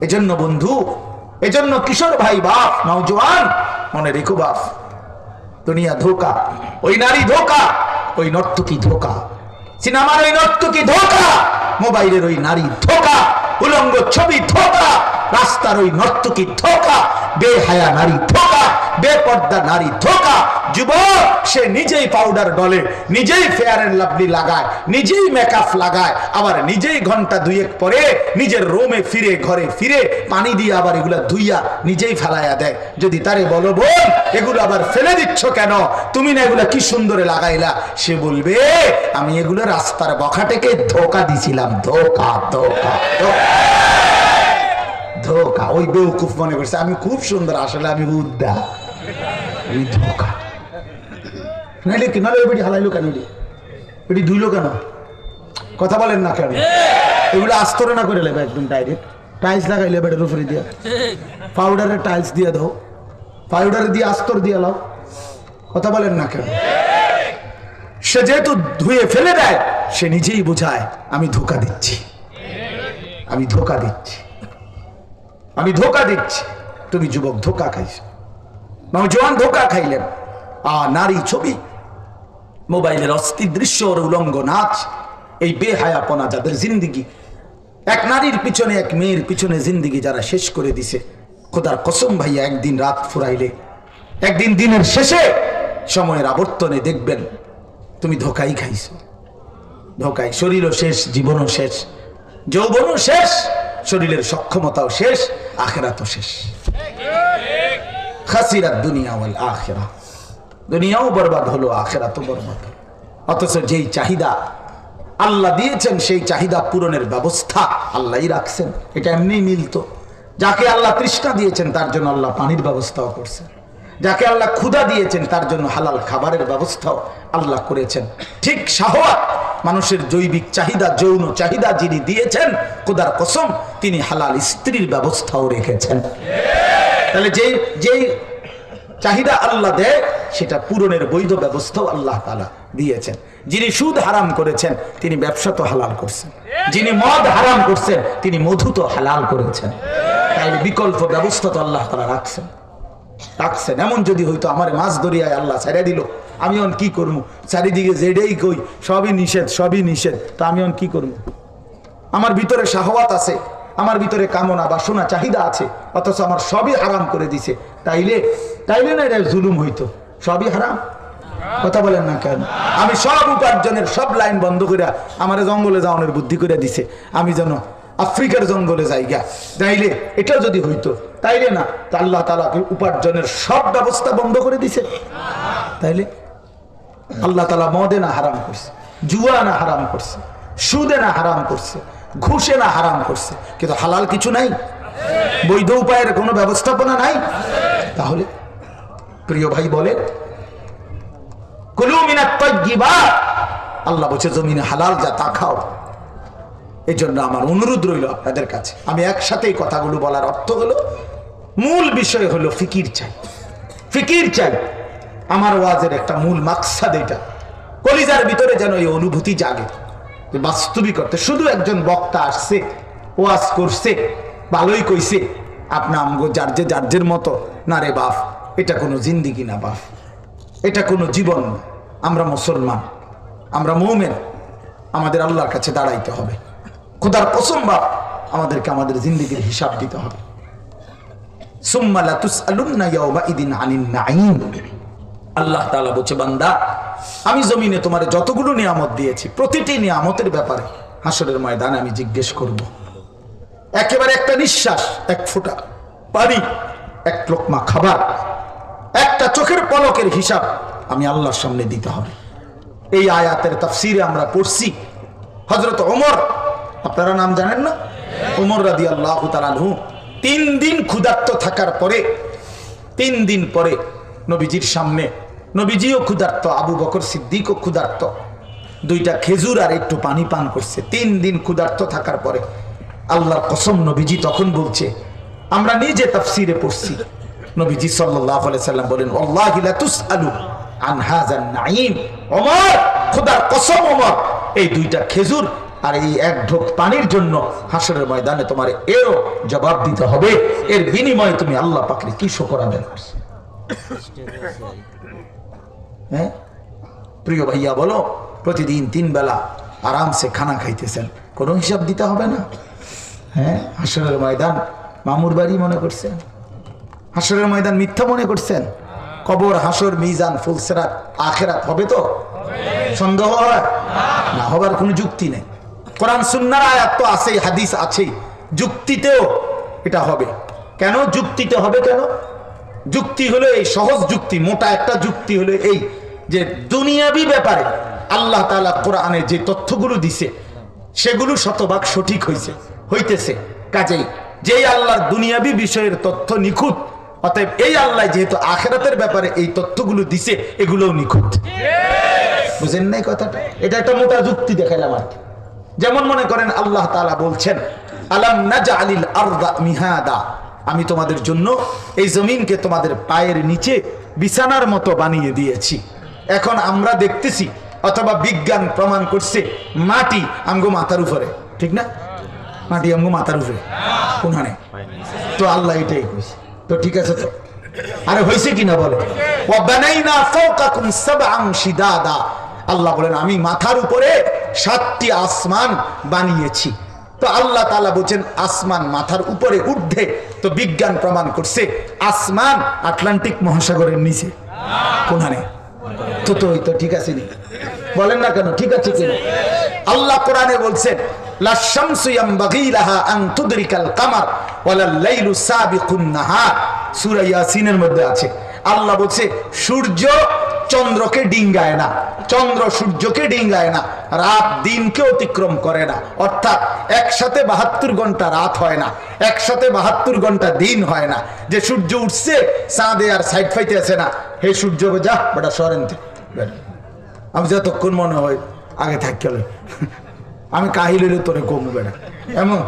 এজন্য বন্ধু, এজন্য কিশোর ভাই বাপ, নওজোয়ান, মনে রেখো বাপ, দুনিয়া ধোকা, ওই নারী ধোকা, ওই নর্তকী ধোকা, সিনেমার ওই নর্তকী ধোকা, মোবাইলের ওই নারী ধোকা, উলঙ্গ ছবি ধোকা, রাস্তার ওই নর্তকী ধোকা, বেহায়া নারী ধোকা বেপর্দা নারী ধোকা। যুবক, সে নিজেই পাউডার ডলে, নিজেই ফেয়ার এন্ড লাভলি লাগায়, নিজেই মেকআপ লাগায়, আবার নিজেই ঘণ্টা দুয়েক পরে নিজের রোমে ফিরে, ঘরে ফিরে পানি দিয়ে আবার এগুলা ধুইয়া নিজেই ফেলাইয়া দেয়। যদি তারে বলো, বোন, এগুলো আবার ফেলে দিচ্ছ কেন? তুমি না এগুলা কি সুন্দরে লাগাইলা? সে বলবে, আমি এগুলো রাস্তার বখাটেকে ধোকা দিছিলাম। ধোকা ধোকা ধোকা। ধোকা, ওই বেউকুফ মনে করছে, আমি খুব সুন্দর, আসলে আমি উদ্দা। আমি ধোকা। নাইলে কি? নাহলে বেটি হালাইলো কেন বেটি ধুইলো কেন? কথা বলেন না কেন? এগুলো আস্তরে না করে নেবে একদম ডাইরেক্ট টাইলস লাগাইলে বেটের উপরে দিয়া। পাউডারের টাইলস দিয়ে দাও। পাউডার দিয়ে আস্তর দিয়ে লাও। কথা বলেন না কেন? সে যেহেতু ধুয়ে ফেলে দেয়, সে নিজেই বোঝায়, আমি ধোকা দিচ্ছি। আমি ধোকা দিচ্ছি। আমি ধোকা দিচ্ছি। তুমি যুবক, ধোকা খাইছো। নজওয়ান ধোকা খাইলেন। আ নারী ছবি। মোবাইলের অস্থির দৃশ্য ওর উলঙ্গ নাচ, এই বেহায়াপনা যাদের জিন্দিগি। এক নারীর পিছনে এক মেয়ের পিছনে জিন্দিগি যারা শেষ করে দিছে। খোদার কসম ভাইয়া, একদিন রাত ফুরাইলে, একদিন দিনের শেষে সময়ের আবর্তনে দেখবেন, তুমি ধোকাই খাইছো। ধোকাই, শরীরও শেষ, জীবনও শেষ, যৌবনও শেষ, শরীরের সক্ষমতাও শেষ, আখেরাতও শেষ। খাসিরাত দুনিয়া ওয়াল আখেরা। দুনিয়াও বরবাদ হলো, আখেরাতও বরবাদ হলো। অথচ যেই চাহিদা আল্লাহ দিয়েছেন, সেই চাহিদা পূরণের ব্যবস্থা আল্লাহই রাখছেন। এটা এমনিই মিলতো। যাকে আল্লাহ তৃষ্ণা দিয়েছেন, তার জন্য আল্লাহ পানির ব্যবস্থাও করছেন। যাকে আল্লাহ ক্ষুধা দিয়েছেন, তার জন্য হালাল খাবারের ব্যবস্থাও আল্লাহ করেছেন। ঠিক শাহওয়াত, মানুষের জৈবিক চাহিদা, যৌন চাহিদা যিনি দিয়েছেন, খুদার কসম, তিনি হালাল স্ত্রীর ব্যবস্থাও রেখেছেন। তাহলে যেই যেই চাহিদা আল্লাহ দেয়, সেটা পূরণের বৈধ ব্যবস্থাও আল্লাহ তালা দিয়েছেন। যিনি সুদ হারাম করেছেন, তিনি ব্যবসা তো হালাল করছেন। যিনি মদ হারাম করছেন, তিনি মধু তো হালাল করেছেন। তাইলে বিকল্প ব্যবস্থা তো আল্লাহ তালা রাখছেন। রাখছেন। এমন যদি হইতো, আমার মাছ দরিয়ায় আল্লাহ ছেড়ে দিল। আমি অন কি করব? চারিদিকে যেটাই কই, সবই নিষেধ সবই নিষেধ। তো আমি অন কি করব? আমার ভিতরে শাহওয়াত আছে। আমার ভিতরে কামনা বাসনা চাহিদা আছে, অথচ আমার সবই হারাম করে দিছে। তাইলে তাইলে না এটা জুলুম হইতো। সবই হারাম? কথা বলেন না কেন? আমি সব উপার্জনের সব লাইন বন্ধ করে আমার জঙ্গলে যাওয়ানোর বুদ্ধি করে দিছে। আমি যেন আফ্রিকার জঙ্গলে যাই গা তাইলে এটা যদি হইতো, তাইলে না, তা আল্লাহ তালাকে উপার্জনের সব ব্যবস্থা বন্ধ করে দিছে? তাইলে আল্লাহ তালা মদে না হারাম করছে, জুয়া না হারাম করছে, সুদে না হারাম করছে ঘুষে না হারাম করছে। কিন্তু হালাল কিছু নাই? বৈধ উপায়ের কোনো ব্যবস্থাপনা নাই? তাহলে প্রিয় ভাই বলে কুলু মিনাত তাইয়্যিবাত। আল্লাহ বলছে, জমিনে হালাল যা তা খাও। এই জন্য আমার অনুরোধ রইল আপনাদের কাছে। আমি একসাথে কথাগুলো বলার অর্থ হলো, মূল বিষয় হলো ফিকির চাই। ফিকির চাই। আমার ওয়াজের একটা মূল মাকসাদ এটা। কলিজার ভিতরে যেন এই অনুভূতি জাগে। বাস্তবিক অর্থে শুধু একজন বক্তা আসছে, ওয়াজ করছে, ভালোই কইছে, আপনা আমগো যার যে যার্যের মতো, না রে বাপ, এটা কোনো জিন্দিগি না বাপ। এটা কোনো জীবন না। আমরা মুসলমান, আমরা মৌমেন, আমাদের আল্লাহর কাছে দাঁড়াইতে হবে। খোদার কসম বাপ, আমাদেরকে আমাদের জিন্দিগির হিসাব দিতে হবে। আল্লাহ তাআলা বলছে, বান্দা আমি জমিনে তোমার যতগুলো নিয়ামত দিয়েছি, প্রতিটি নিয়ামতের ব্যাপারে হাসরের ময়দানে আমি জিজ্ঞেস করব। একেবারে একটা নিঃশ্বাস, এক ফোঁটা পানি, এক লোকমা খাবার, একটা চোখের পলকের হিসাব আমি আল্লাহর সামনে দিতে হবে। এই আয়াতের তাফসিরে আমরা পড়ছি হজরত ওমর, আপনারা নাম জানেন না? ওমর রাদি আল্লাহ তালানহু তিন দিন ক্ষুধার্ত থাকার পরে, তিন দিন পরে নবীজির সামনে নবীজিও ক্ষুধার্ত, আবু বকর সিদ্দিকও ক্ষুধার্ত। দুইটা খেজুর আর একটু পানি পান করছে। তিন দিন ক্ষুধার্ত থাকার পরে আল্লাহর কসম নবীজি তখন বলছে, আমরা নিজে তাফসিরে পড়ছি। নবীজি সাল্লাল্লাহু সাল্লাম বলেন আল্লাহি লা তুসআলু আন হাযান নাঈম। ওমর, খোদার এই দুইটা খেজুর আর এই এক ঢোক পানির জন্য হাসরের ময়দানে তোমার এরও জবাব দিতে হবে। এর বিনিময়ে তুমি আল্লাহ পাকলে কি শোকর আদায় হ্যাঁ? প্রিয় ভাইয়া, বলো, প্রতিদিন তিন বেলা আরামসে খানা খাইতেছেন। কোনো হিসাব দিতে হবে না। হ্যাঁ? হাসরের ময়দান মামুর বাড়ি মনে করছেন? হাসরের ময়দান মিথ্যা মনে করছেন? কবর, হাসর, মিজান, ফুলসেরাত, আখেরাত হবে তো? সন্দেহ হয়? না হবার কোনো যুক্তি নেই। কোরআন সুন্নার আয়াত তো আছেই, হাদিস আছেই। যুক্তিতেও এটা হবে। কেন যুক্তিতে হবে কেন? যুক্তি হলো এই সহজ যুক্তি, মোটা একটা যুক্তি হলো এই যে দুনিয়াবি ব্যাপারে আল্লাহ তাআলা কোরআনে যে তথ্যগুলো দিছে, সেগুলো শতভাগ সঠিক হয়েছে হইতেছে। কাজেই যেই আল্লাহর দুনিয়াবি বিষয়ের তথ্য নিখুঁত, অতএব এই আল্লাহ যেহেতু আখেরাতের ব্যাপারে এই তথ্যগুলো দিছে, এগুলোও নিখুঁত। বুঝেন নাই কথাটা? এটা একটা মোটা যুক্তি দেখাইলাম আর কি। যেমন মনে করেন আল্লাহ তাআলা বলছেন, আলাম নাজা আলিল আরদা মিহাদা? আমি তোমাদের জন্য এই জমিনকে তোমাদের পায়ের নিচে বিছানার মতো বানিয়ে দিয়েছি। এখন আমরা দেখতেছি অথবা বিজ্ঞান প্রমাণ করছে মাটি আমগো মাথার উপরে। ঠিক না? মাটি আমগো মাথার উপরে। কোনখানে? তো আল্লাহ এটাই কইছে। তো ঠিক আছে তো? আরে হয়েছে কিনা বলে? আল্লাহ বলেন, আমি মাথার উপরে সাতটি আসমান বানিয়েছি। তো আল্লাহ তাআলা বলছেন, আসমান মাথার উপরে ঊর্ধ্বে। তো বিজ্ঞান প্রমাণ করছে, আসমান আটলান্টিক মহাসাগরের নিচে। কোনখানে? তো তো তো ঠিক আছে নি। বলেন না কেন, ঠিক আছে কিনা? আল্লাহ কোরআনে বলছেন আল্লাহ বলছে, সূর্য চন্দ্রকে ডিঙ্গায় না, চন্দ্র সূর্যকে ডিঙ্গায় না, রাত দিনকে অতিক্রম করে না। অর্থাৎ একসাথে বাহাত্তর ঘণ্টা রাত হয় না, একসাথে বাহাত্তর ঘণ্টা দিন হয় না। যে সূর্য উঠছে, চাঁদে আর সাইড ফাইতে আছে না। হে সূর্য যা, বেটা সরেন আমি যতক্ষণ মনে হয় আগে থাকি আমি কাহিলের তোরে কমু না এমন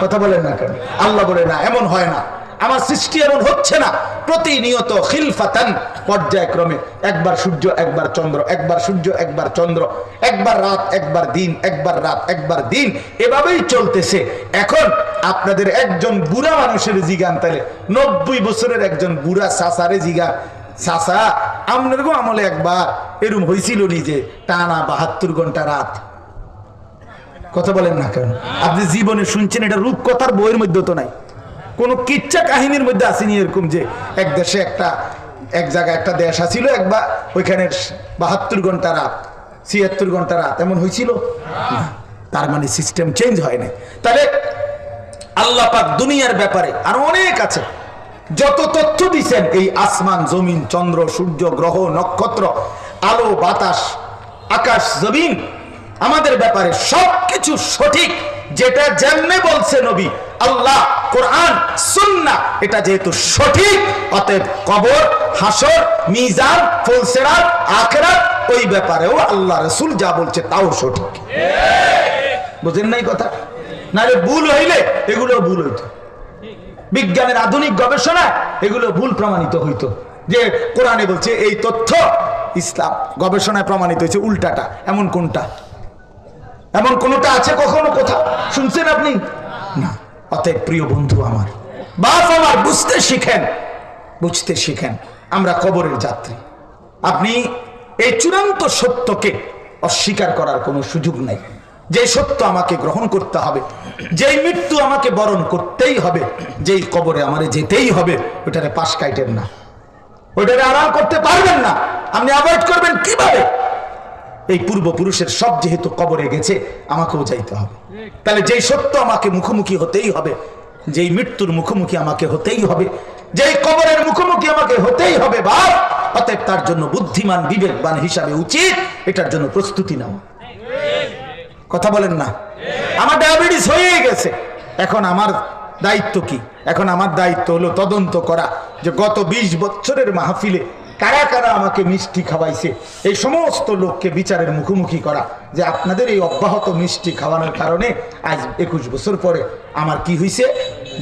কথা বলেন না কেন? আল্লাহ বলে না, এমন হয় না। আমার সৃষ্টি এমন হচ্ছে না। প্রতিনিয়ত খিলফাতান পর্যায়ক্রমে একবার সূর্য, একবার চন্দ্র, একবার সূর্য, একবার চন্দ্র, একবার রাত, একবার দিন, একবার রাত, একবার দিন, এভাবেই চলতেছে। এখন আপনাদের একজন বুড়া মানুষের জিগান তাহলে, নব্বই বছরের একজন বুড়া সাসারে জিগা সাসা আপনার গো আমলে একবার, এরম হয়েছিল নিজে টানা বাহাত্তর ঘণ্টা রাত। কথা বলেন না কেন? আপনি জীবনে শুনছেন এটা রূপকথার বইয়ের মধ্যে তো নাই। কোন কিচ্ছা কাহিনীর মধ্যে আসেনি এরকম যে এক দেশে একটা, এক জায়গায় একটা দেশ আসিল, একবার ওইখানে বাহাত্তর ঘণ্টা রাত, ছিয়াত্তর ঘণ্টা রাত, এমন হয়েছিল তার মানে সিস্টেম চেঞ্জ হয় না তাহলে আল্লাহ পাক দুনিয়ার ব্যাপারে আর অনেক আছে। যত তথ্য দিচ্ছেন এই আসমান, জমিন, চন্দ্র, সূর্য, গ্রহ, নক্ষত্র, আলো, বাতাস, আকাশ, জমিন, আমাদের ব্যাপারে সবকিছু সঠিক, যেটা যেমনে বলছে নবী আল্লাহ, কোরআন, সুন্নাহ। এটা যেহেতু সঠিক, অতএব কবর, হাসর, মিজান, ফুলসেরাত, আখেরাত, ওই ব্যাপারেও আল্লাহ রসুল যা বলছে তাও সঠিক। বুঝেন নাই কথা? নাহলে ভুল হইলে এগুলো ভুল হইতো। বিজ্ঞানের আধুনিক গবেষণা এগুলো ভুল প্রমাণিত হইতো। যে কোরআনে বলছে এই তথ্য, ইসলাম গবেষণায় প্রমাণিত হয়েছে উল্টাটা, এমন কোনটা? এমন কোনটা আছে কখনো কোথাও? শুনছেন আপনি? না। অতএব প্রিয় বন্ধু আমার, বাপ আমার বুঝতে শিখেন বুঝতে শিখেন, আমরা কবরের যাত্রী। আপনি এই চূড়ান্ত সত্যকে অস্বীকার করার কোনো সুযোগ নাই। যে সত্য আমাকে গ্রহণ করতে হবে, যেই মৃত্যু আমাকে বরণ করতেই হবে, যেই কবরে আমারে যেতেই হবে ওটারে পাশ কাইটেন না। ওইটারে আড়াল করতে পারবেন না। আপনি অ্যাভয়েড করবেন কীভাবে? এই পূর্বপুরুষের সব যেহেতু কবরে গেছে, আমাকেও যাইতে হবে। তাহলে যেই সত্য আমাকে মুখোমুখি হতেই হবে, যেই মৃত্যুর মুখোমুখি আমাকে হতেই হবে, যেই কবরের মুখোমুখি আমাকে হতেই হবে, বাপ, অতএব তার জন্য বুদ্ধিমান, বিবেকবান হিসাবে উচিত এটার জন্য প্রস্তুতি নাও কথা বলেন না? আমার ডায়াবেটিস হয়ে গেছে। এখন আমার দায়িত্ব কি? এখন আমার দায়িত্ব হলো তদন্ত করা যে গত ২০ বছরের মাহফিলে কারা কারা আমাকে মিষ্টি খাওয়াইছে? এই সমস্ত লোককে বিচারের মুখোমুখি করা যে আপনাদের এই অব্যাহত মিষ্টি খাওয়ানোর কারণে আজ একুশ বছর পরে আমার কি হয়েছে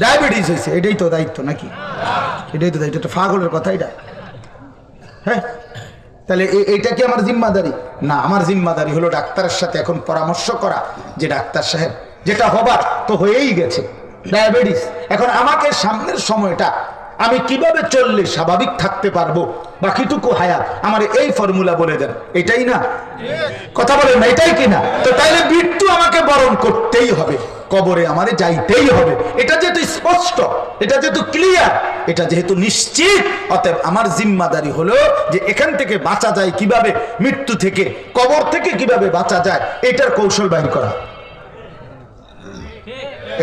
ডায়াবেটিস হয়েছে এটাই তো দায়িত্ব নাকি? এটাই তো দায়িত্ব। এটা পাগলের কথা এটা। হ্যাঁ? তাহলে এইটা কি আমার জিম্মাদারি? না, আমার জিম্মাদারি হলো ডাক্তারের সাথে এখন পরামর্শ করা যে ডাক্তার সাহেব, যেটা হবার তো হয়েই গেছে। ডায়াবেটিস। এখন আমাকে সামনের সময়টা আমি কীভাবে চললে স্বাভাবিক থাকতে পারব? বাকিটুকু হায়াত। আমার এই ফর্মুলা বলে দেন। এটাই না? কথা বলেন না, এটাই কিনা তো তাইলে মৃত্যু আমাকে বরণ করতেই হবে। কবরে আমারে যাইতেই হবে। এটা যেহেতু স্পষ্ট, এটা যেহেতু ক্লিয়ার এটা যেহেতু নিশ্চিত, অতএব আমার জিম্মাদারি হলো যে এখান থেকে বাঁচা যায় কীভাবে? মৃত্যু থেকে, কবর থেকে কীভাবে বাঁচা যায়? এটার কৌশল বাইর করা।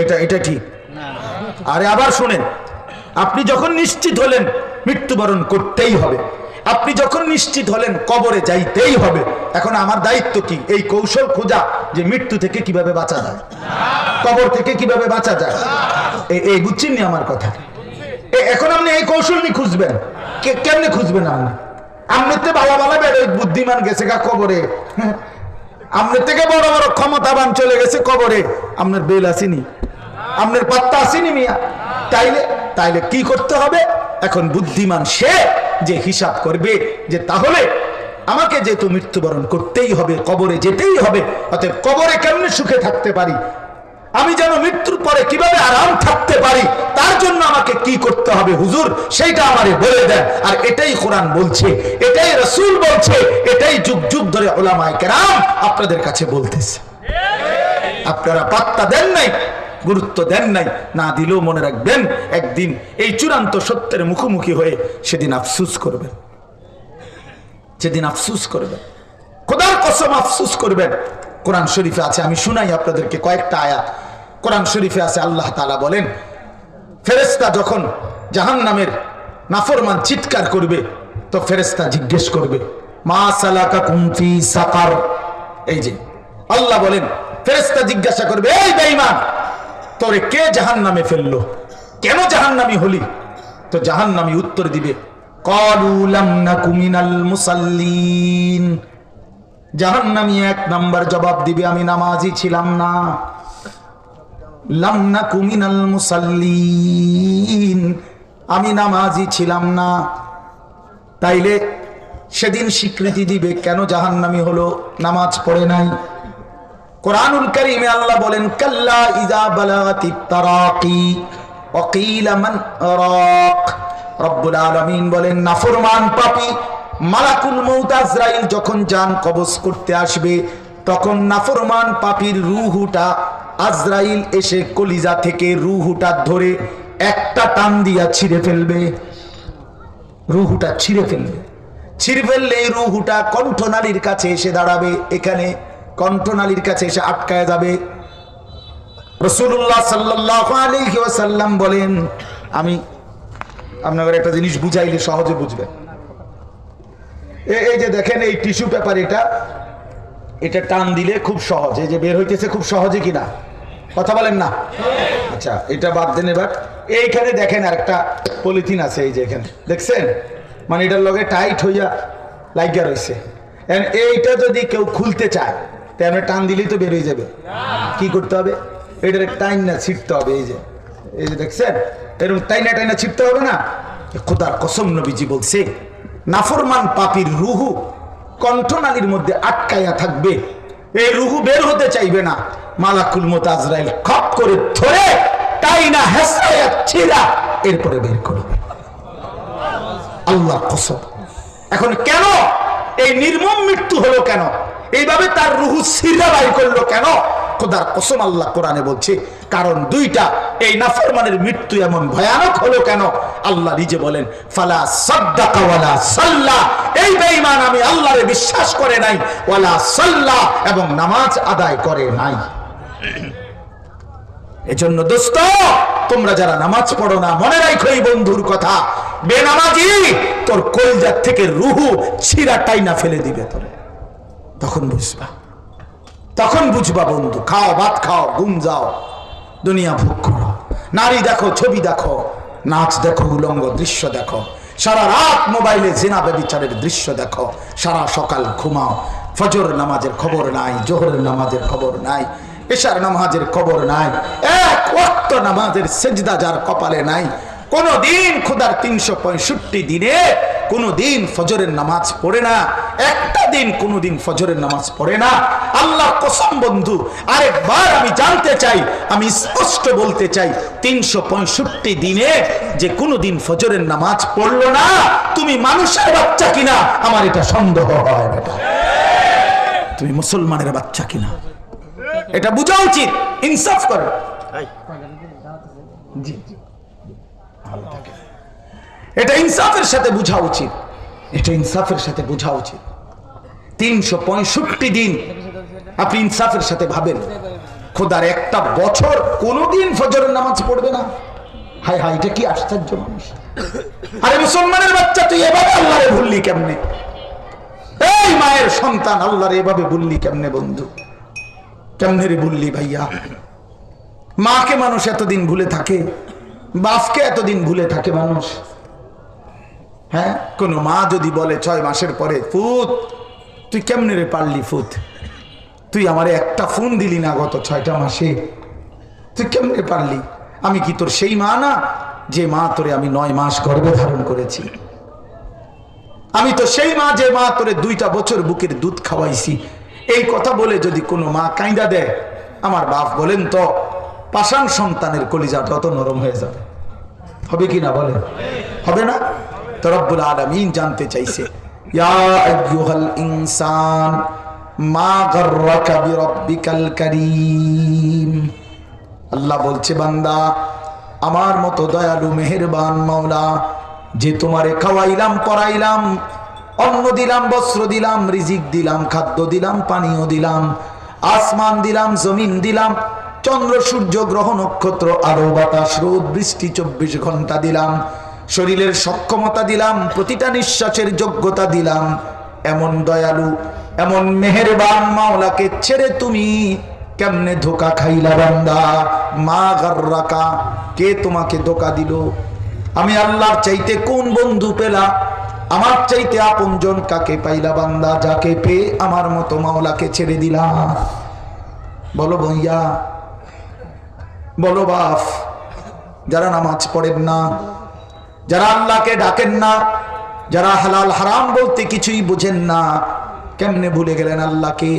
এটা এটা ঠিক। আরে আবার শুনেন আপনি যখন নিশ্চিত হলেন মৃত্যুবরণ করতেই হবে, আপনি যখন নিশ্চিত হলেন কবরে যাইতেই হবে, এখন আমার দায়িত্ব কি? এই কৌশল খোঁজা যে মৃত্যু থেকে কীভাবে বাঁচা যায়, কবর থেকে কীভাবে বাঁচা যায়। এই বুঝছেন নি আমার কথা? এখন আপনি এই কৌশল নিয়ে খুঁজবেন? কেমনে খুঁজবেন আপনি? আপনার তো বাবা বালা বের ওই বুদ্ধিমান গেছে গা কবরে। আপনার থেকে বড় বড় ক্ষমতাবান চলে গেছে কবরে। আপনার বেল আসেনি। আপনার পাত্তা আসেনি মিয়া। তাইলে তাইলে কি করতে হবে? এখন বুদ্ধিমান সে যে হিসাব করবে যে তাহলে আমাকে যেহেতু মৃত্যুবরণ করতেই হবে, কবরে যেতেই হবে, অতএব কবরে কেমনে সুখে থাকতে পারি? আমি যেন মৃত্যুর পরে কীভাবে আরাম থাকতে পারি? তার জন্য আমাকে কি করতে হবে হুজুর? সেইটা আমারে বলে দেন। আর এটাই কোরআন বলছে, এটাই রসুল বলছে, এটাই যুগ যুগ ধরে ওলামায় কেরাম আপনাদের কাছে বলতেছে। আপনারা পাত্তা দেন নাই। গুরুত্ব দেন নাই, না দিলেও মনে রাখবেন, একদিন এই চূড়ান্ত সত্যের মুখোমুখি হয়ে সেদিন আফসুস করবেন। সেদিন আফসুস করবেন। খোদার কসম আফসুস করবেন। কোরআন শরীফে আছে, আমি শুনাই আপনাদেরকে কয়েকটা আয়াত। কোরআন শরীফে আছে, আল্লাহ তাআলা বলেন ফেরেস্তা যখন জাহান নামের নাফরমান চিৎকার করবে, তো ফেরেস্তা জিজ্ঞেস করবে, মা সালাকা কুমফি সাকার? এই যে, আল্লাহ বলেন ফেরেস্তা জিজ্ঞাসা করবে, এই বেঈমান তোরে কে জাহান নামে ফেলল? কেন জাহান নামি হলি? তো জাহান নামি উত্তর দিবে মুসাল্লিন। জাহান্নামী এক নাম্বার জবাব দিবে, আমি নামাজি ছিলাম না। লাম নাকু মিনাল মুসাল্লিন। আমি নামাজি ছিলাম না। তাইলে সেদিন স্বীকৃতি দিবে, কেন জাহান্নামি হলো? নামাজ পড়ে নাই। কোরআনুল কারীমে আল্লাহ বলেন, কাল্লা বালাগাতিত তারাকি মান রাক রব্বুল আলামিন বলেন, নাফরমান মালাকুল মউত আজরাইল যখন জান কবজ করতে আসবে, তখন নাফরমান পাপীর রুহুটা আজরাইল এসে কলিজা থেকে রূহটা ধরে একটা টান দিয়া ছিঁড়ে ফেলবে। রুহুটা ছিঁড়ে ফেলবে। ছিঁড়ে ফেললে রুহুটা কণ্ঠনালীর কাছে এসে দাঁড়াবে। এখানে কণ্ঠনালীর কাছে এসে আটকায় যাবে। রসুল্লাহ সাল্লাহ আলাইহি ওয়াসাল্লাম বলেন, আমি আপনাদের একটা জিনিস বুঝাইলে সহজে বুঝবেন এ- এই যে দেখেন, এই টিস্যু পেপার এটা এটা টান দিলে খুব সহজ। এই যে বের হইতেছে খুব সহজে কিনা? কথা বলেন না? আচ্ছা এটা বাদ দেন এবার। এইখানে দেখেন আর একটা পলিথিন আছে এই যে এখানে। দেখছেন? মানে এটার লগে টাইট হইয়া লাগিয়া রয়েছে এইটা যদি কেউ খুলতে চায় তাহলে টান দিলেই তো বেরিয়ে যাবে। কি করতে হবে? এটার টাইন না ছিটতে হবে, এই যে। এই যে দেখছেন? এরকম টাইনা টাইনা ছিটতে হবে না? খোদার কসম নবীজি বলছে, নাফরমান পাপির রুহু কণ্ঠনালীর মধ্যে আটকাইয়া থাকবে। এই রুহু বের হতে চাইবে না। মালাকুল মত আজরাইল খপ করে ধরে টাইনা হেসরাইয়া ছিড়া এরপরে বের করবে। আল্লাহ কসম। এখন কেন? এই নির্মম মৃত্যু হলো কেন? এইভাবে তার রুহু সিরা বাই করল কেন? খোদার কসম আল্লাহ কোরআনে বলছে, কারণ দুইটা, এই নাফরমানের মৃত্যু এমন ভয়ানক হলো কেন? আল্লাহ নিজে বলেন, ফালা সাদ্দাকা ওয়ালা সাল্লা। এই বেঈমান আমি আল্লাহরে বিশ্বাস করে নাই, ওয়ালা সাল্লা, এবং নামাজ আদায় করে নাই। এজন্য দোস্ত, তোমরা যারা নামাজ পড়ো না, মনে রাখো এই বন্ধুর কথা। বেনামাজি, তোর কলজার থেকে রুহু ছিঁড়া টাইনা ফেলে দিবে তোরে। তখন বুঝবা। তখন বুঝবা বন্ধু, খাও, ভাত খাও, ঘুম যাও, দুনিয়া ভোগ করো। নারী দেখো, ছবি দেখো, নাচ দেখো, উলঙ্গ দৃশ্য দেখো। সারা রাত মোবাইলে জিনা ব্যবিচারের দৃশ্য দেখো। সারা সকাল ঘুমাও, ফজর নামাজের খবর নাই জোহরের নামাজের খবর নাই, এশার নামাজের খবর নাই, এক ওয়াক্ত নামাজের সেজদা যার কপালে নাই। কোন দিন খুদার তিনশো পঁয়ষট্টি দিনে কোনো দিন ফজরের নামাজ পড়ে না। একটা দিন কোনো দিন ফজরের নামাজ পড়ে না। আল্লাহ কসম বন্ধু আরেকবার আমি জানতে চাই আমি স্পষ্ট বলতে চাই তিনশো পঁয়ষট্টি দিনে যে কোনো দিন ফজরের নামাজ পড়ল না তুমি মানুষের বাচ্চা কিনা? আমার এটা সন্দেহ হয় বেটা তুমি মুসলমানের বাচ্চা কিনা? এটা বোঝা উচিত ইনসাফ করো। জি জি। ভালো থাকে এটা ইনসাফের সাথে বোঝা উচিত। এটা ইনসাফের সাথে বোঝা উচিত। তিনশো পঁয়ষট্টি দিন আপনি ইনসাফের সাথে ভাবেন। খোদার একটা বছর কোনোদিন ফজরের নামাজ পড়বে না। হাই হাই এটা কি আশ্চর্য মানুষ? আরে মুসলমানের বাচ্চা, তুই এভাবে আল্লাহরে ভুললি কেমনে? এই মায়ের সন্তান আল্লাহরে এভাবে ভুললি কেমনে বন্ধু? কেমনে রে ভুললি ভাইয়া? মাকে মানুষ এতদিন ভুলে থাকে, বাপকে এতদিন ভুলে থাকে মানুষ। হ্যাঁ? কোন মা যদি বলে ছয় মাসের পরে, ফুত, তুই কেমনে রে পারলি ফুত? তুই আমারে একটা ফোন দিলি না গত ছয়টা মাসে। তুই কেমনে পারলি? আমি কি তোর সেই মা না? যে মা তোরে আমি নয় মাস গর্ভে ধারণ করেছি। আমি তো সেই মা যে মা তোরে দুইটা বছর বুকের দুধ খাওয়াইছি। এই কথা বলে যদি কোনো মা কাইন্দা দেয়, আমার বাপ বলেন তো, পাষাণ সন্তানের কলিজাটা অত নরম হয়ে যাবে। হবে কি না বলেন? হবে না? তো আলামিন জানতে চাইছে। আল্লাহ বলছে, বান্দা, আমার মতো দয়ালু, মেহেরবান মাওলা, যে তোমারে খাওয়াইলাম, পরাইলাম, অন্ন দিলাম, বস্ত্র দিলাম, রিজিক দিলাম, খাদ্য দিলাম, পানীয় দিলাম, আসমান দিলাম, জমিন দিলাম, চন্দ্র, সূর্য, গ্রহ, নক্ষত্র আরও বাতাস, রোদ, বৃষ্টি, চব্বিশ ঘণ্টা দিলাম। শরীরের সক্ষমতা দিলাম, প্রতিটা নিঃশ্বাসের যোগ্যতা দিলাম। এমন দয়ালু, এমন মেহেরবান মাওলাকে ছেড়ে তুমি কেমনে ধোকা খাইলা বান্দা? মা গার্রাকা, কে তোমাকে ধোকা দিল? আমি আল্লাহর চাইতে কোন বন্ধু পেলা? আমার চাইতে আপনজন কাকে পাইলা বান্দা? যাকে পেয়ে আমার মতো মাওলাকে ছেড়ে দিলাম বলো ভইয়া, বলো বাপ, যারা নামাজ পড়েন না যারা আল্লাহকে ডাকেন না, যারা হালাল হারাম বলতে কিছুই বুঝেন না, কেমনে ভুলে গেলেন আল্লাহকে?